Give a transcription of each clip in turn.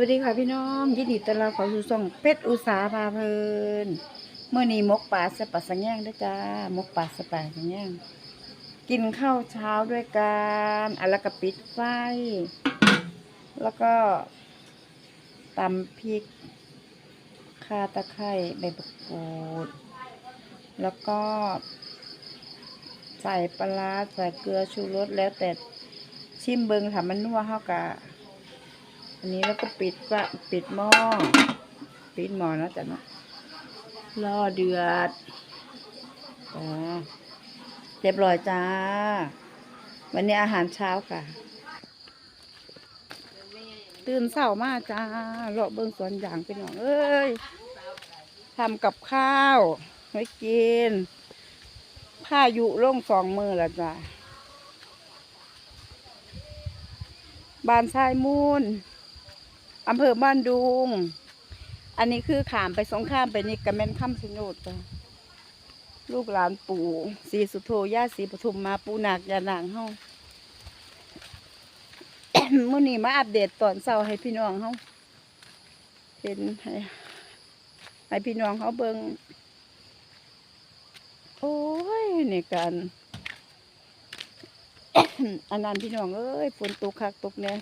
วัสดีค่ะพี่น้องยินดีต้อนรับเข้าสู่ช่องเพชรอุตสาพาเพลินเมื่อนี้มกป่าสะปัดสังแยงด้วยจ้ามกป่าสะปัดสังแยงกินข้าวเช้าด้วยกันอะแล้วก็ปิดไฟ แล้วก็ตำพริกข่าตะไคร้ใบมะกรูด แล้วก็ ใส่ปลาใส่เกลือชูรสแล้วแต่ชิมเบิงถามมันนัวเฮากะ อันนี้แล้วก็ปิดว่าปิดหม้อ ปิดหม้อแล้วจ้ะเนาะรอเดือดจ้เรียบร้อยจ้า วันนี้อาหารเช้าค่ะ ตื่นเช้ามาจ้าเลาะเบิ่งสวนอย่างเป็นของเอ้ยทำกับข้าวไว้กินพายุลงสองมือล้วจ้าบานทรายมูล อำเภอบ้านดุง อันนี้คือขามไปสงข้ามไปนี่กระแม่นข้ามสนุดลูกหลานปู่สีสุโธย่าสีปทุมมาปูนักยานางเฮามื่อนี้มาอัปเดตตอนเช้าให้พี่น้องเฮาเห็นให้ให้พี่น้องเขาเบิงโอ้ยนี่กันอันนั้นพี่น้องเอ้ยฝนตกคักตกแน่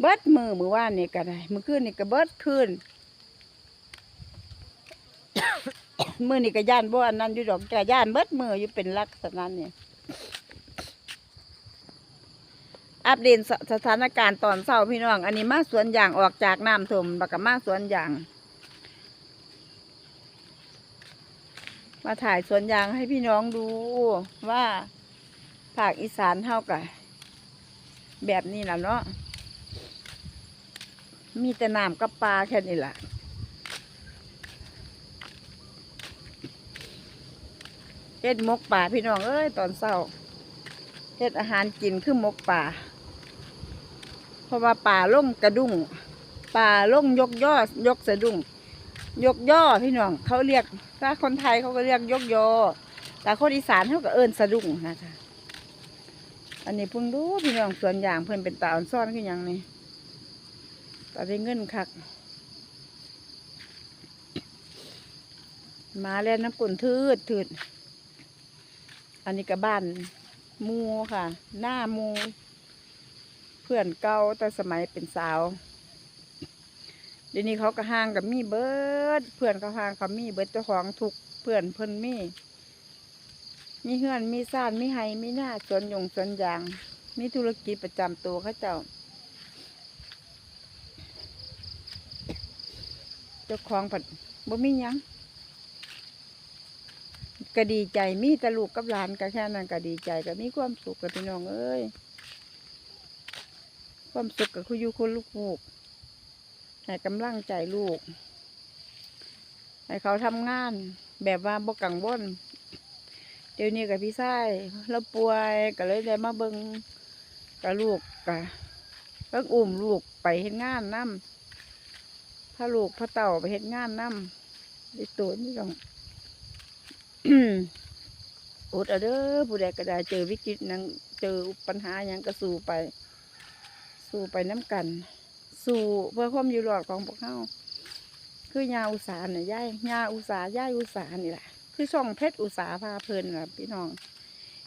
เบิดมือมือว่านนี่ก็ได้มือคืนนี่ก็เบิดคืนมือนี่ก็ย่านบ่อันนั้นอยู่ดอกแต่ย่านเบิดมืออยู่เป็นลักษณะนี่อัปเดตสถานการณ์ตอนเช้าพี่น้อง อันนี้มาสวนยางออกจากน้ำท่วมแล้วก็มาสวนยาง มาถ่ายสวนยางให้พี่น้องดูว่าภาคอีสานเท่ากับแบบนี้แหละเนาะ มีแต่น้ำกับปลาแค่นี้แหละเฮ็ดมกป่าพี่น้องเอ้ยตอนเช้าเฮ็ดอาหารกินคือมกป่าเพราะว่าป่าล่มกระดุ้งป่าล่มยกย่อยกสะดุ้งยกย่อพี่น้องเขาเรียกถ้าคนไทยเขาก็เรียกยกยอแต่คนอีสานเขาก็เอิ้นสะดุ้งนะคะอันนี้เพิ่งรู้พี่น้องส่วนอย่างเพิ่นเป็นตาอ่อนซ่อนขึ้นย่างนี้ ตอนได้เงินคักมาแล้วน้ำกุ่นทืดทืด อันนี้ก็บ้านมูค่ะ หน้ามู เพื่อนเก่าแต่สมัยเป็นสาว เดี๋ยวนี้เขาก็ห่างกับมีเบิด เพื่อนเขาห่างเขามีเบิดเจ้าของทุกเพื่อนเพิ่นมี มีเฮือนมีซ่านมีไฮมีหน้าสวนยงสวนยาง มีธุรกิจประจำตัวเขาเจ้า จ้าของผัดบ่มียังก็ดีใจมีต่ลูกกับหลานก็แค่นั้นก็ดีใจก็มีความสุขกับพี่น้องเอ้ยความสุขกับคุยู่คนลูกลูกให้กำลังใจลูก ให้เขาทำงาน แบบว่าบ่กังวลเดี๋ยวนี้กับพี่ชายเราป่วยก็เลยได้มาเบิงกับลูกกะเพิ่งอุ้มลูกไปเฮ็ดงานนํ พาลูกพาเต่าไปเฮ็ดงานน้ำได้ตัวนี่ต้องอดเอาเด้อผู้ใดก็ได้เจอวิกฤตหยังเจอปัญหายังก็สู้ไป สู้ไปน้ำกัน สู้เพื่อความอยู่รอดของพวกเขาคือยาอุสาเนี่ยย่ายยาอุสาย่ายอุสานี่แหละคือช่องเพชรอุสาพาเพลินน่ะพี่น้อง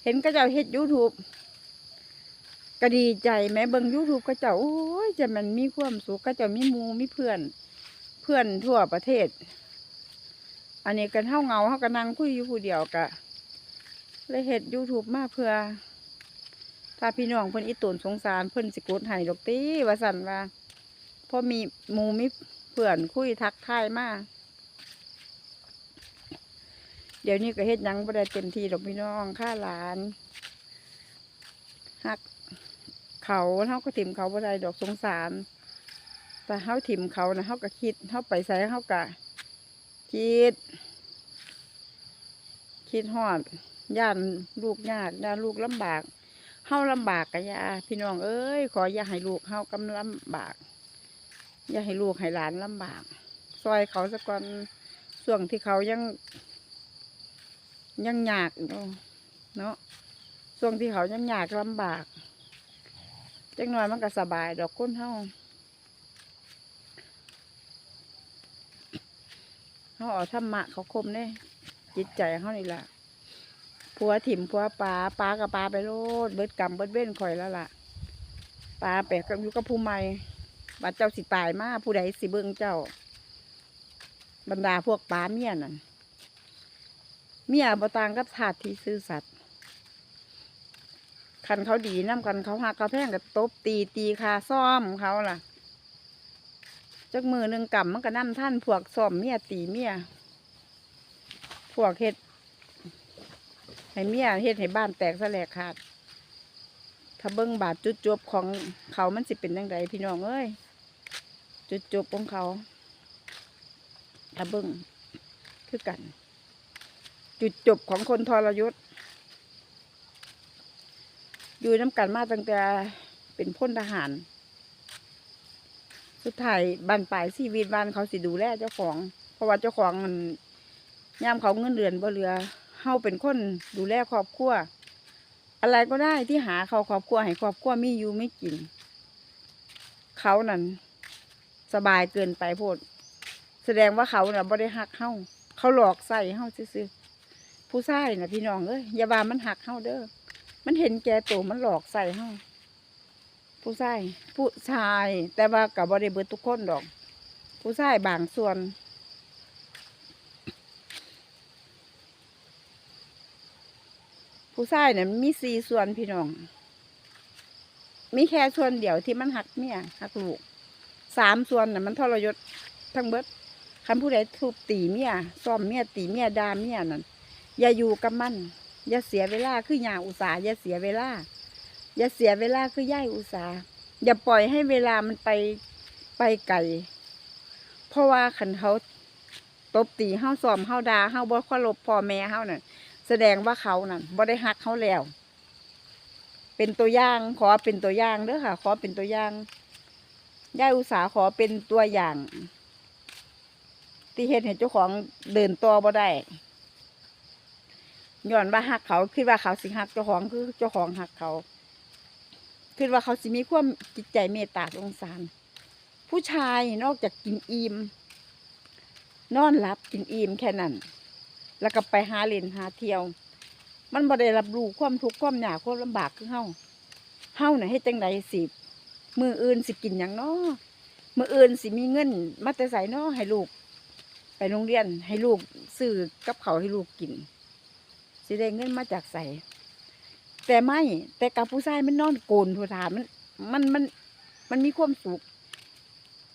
เห็นก็เจ้าเฮ็ดยูทูบก็ดีใจแม้เบิ่งยูทูบก็เจ้าโอ้ยจะมันมีความสุขก็เจ้ามีมูมีเพื่อน เพื่อนทั่วประเทศ อันนี้กันเท่าเงาเท่ากันนั่งคุยอยู่ผู้เดียวกะเลยเฮ็ดยูทูบมาเพื่อ ถ้าพี่น้องเพิ่นอีตุนสงสารเพิ่นสิกดให้ดอกตีว่าสันว่าเพราะมีมูมีเพื่อนคุยทักทายมาเดี๋ยวนี้ก็เฮ็ดยังบ่ได้เต็มที่ดอกพี่น้องค่าหลานหักเขาเฮาก็ถิ่มเขาบ่ได้ดอกสงสาร แต่เฮาถิ่มเขานะเฮาก็คิดเฮาไปใส่เฮาก็คิด คิดฮอดย่านลูกยากย่านลูกลำบากเฮาลำบากกะยาพี่น้องเอ้ยขออย่าให้ลูกเฮากำลำบาก อย่าให้ลูกให้หลานลำบาก ซอยเขาสักวันช่วงที่เขายัง ยังยากเนาะช่วงที่เขายังยากลำบากจังหน่อยมันก็สบายดอกก้นเฮา เขาเอาธรรมะเขาคมเด้จิตใจเขานี่ล่ะผัวถิ่มผัวปลาปลากับปลาไปโลดเบิดกรรมเบิดเว้นข่อยแล้วล่ะปลาแปลกกับยูกับผู้ใหม่บัดเจ้าสิตายมาผู้ใดสิเบิ่งเจ้า บรรดาพวกปลาเมียนั่นเมียบตางกับทาสที่ซื่อสัตย์คันเขาดีน้ำกันเขาหักเขาแพงกับตบตีตีคาซ่อมเขาล่ะ จักมือหนึ่งกำมันก็นำท่านพวกซ่อมเมียตีเมียพวกเฮ็ดให้เมียเฮ็ดให้บ้านแตกสลกขาด ถ้าเบิ้งบาดจุดจบของเขามันสิเป็นยังไงพี่น้องเอ้ย จุดจบของเขา ถ้าเบิ้งคือกัน จุดจบของคนทรยศ อยู่น้ำกันมาตั้งแต่เป็นพลทหาร สุดท้ายบ้านปลายชีวิตบ้านเขาสิดูแลเจ้าของ เพราะว่าเจ้าของมันยามเขาเงินเดือนบ่เหลือเฮาเป็นคนดูแลครอบครัว อะไรก็ได้ที่หาเขาครอบครัวให้ครอบครัวมีอยู่ไม่กิน เขานั่นสบายเกินไปโพด แสดงว่าเขาน่ะบ่ได้หักเฮาเขาหลอกใส่เฮาซื่อผู้ชายน่ะพี่น้องเอ้ยอย่าว่ามันหักเฮาเด้อมันเห็นแก่ตัวมันหลอกใส่เฮา ผู้ชายผู้ชาย แต่ว่ากับ่ได้เบิดทุกคนดอก ผู้ชายบางส่วน ผู้ชายเนี่ยมีสี่ส่วนพี่น้อง มีแค่ส่วนเดียวที่มันหักเมียหักลูกสามส่วนน่ะมันทรยศทั้งเบิดคันผู้ใดทุบตีเมียซ่อมเมียตีเมียด่าเมียนั่นอย่าอยู่กับมัน อย่าเสียเวลาคือย่าอุตสาห์อย่าเสียเวลา อย่าเสียเวลาคือย่ายอุตสาอย่าปล่อยให้เวลามันไปไปไกลเพราะว่าขันเขาตบตีเฮาซ่อมเฮาดาเฮาบ่เคารพพ่อแม่เฮานั่นแสดงว่าเขานั่นบ่ได้ฮักเขาแล้ว เป็นตัวอย่างขอเป็นตัวอย่างเด้อค่ะ ขอเป็นตัวอย่างย่าอุตสาขอเป็นตัวอย่างที่เห็นเห็นเจ้าของเดินตัวบ่ได้ย้อนว่าฮักเขาคิดว่าเขาสิฮักเจ้าของคือเจ้าของฮักเขา คิดว่าเขาสิมีความจิตใจเมตตาสงสาร ผู้ชายนอกจากกินอิ่มนอนหลับกินอิ่มแค่นั้น แล้วก็ไปหาเล่นหาเที่ยว มันบ่ได้รับรู้ความทุกข์ความยากความลำบากคือเฮาเฮาน่ะเฮ็ดจังไดสิมืออื่นสิกินหยังน้อมืออื่นสิมีเงินมาแต่ใส่น้อให้ลูก ไปโรงเรียนให้ลูกซื้อกับเขาให้ลูกกินสิได้เงินมาจากใส่ แต่ไม่ แต่กับผู้ชายมันนอนโกนทุทามัน มันมัน มันมีความสุข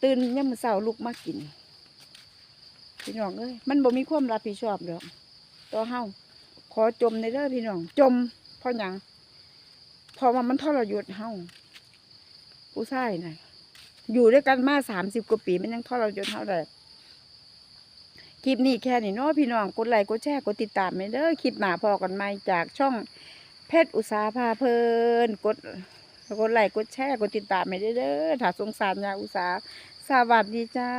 ตื่นยามมื้อเช้าลูกมากินพี่น้องเอ้ยมันบ่มีความรับผิดชอบดอกตัวเฮาขอจมในเด้อพี่น้อง จมเพราะหยังพราะว่ามันทรยศเฮาผู้ชายน่ะอยู่ด้วยกันมาสามสิบกว่าปีมันยังทรยศเฮาได้คลิปนี้แค่นี้เนาะพี่น้องกดไลค์กดแชร์กดติดตามให้เด้อคลิปหน้าพอกันใหมจากช่อง เพชรอุตสาหพาเพลินกดกดไลค์กดแชร์กดติดตามให้เด้อถ้าสงสารยาอุตสาสวัสดีจ้า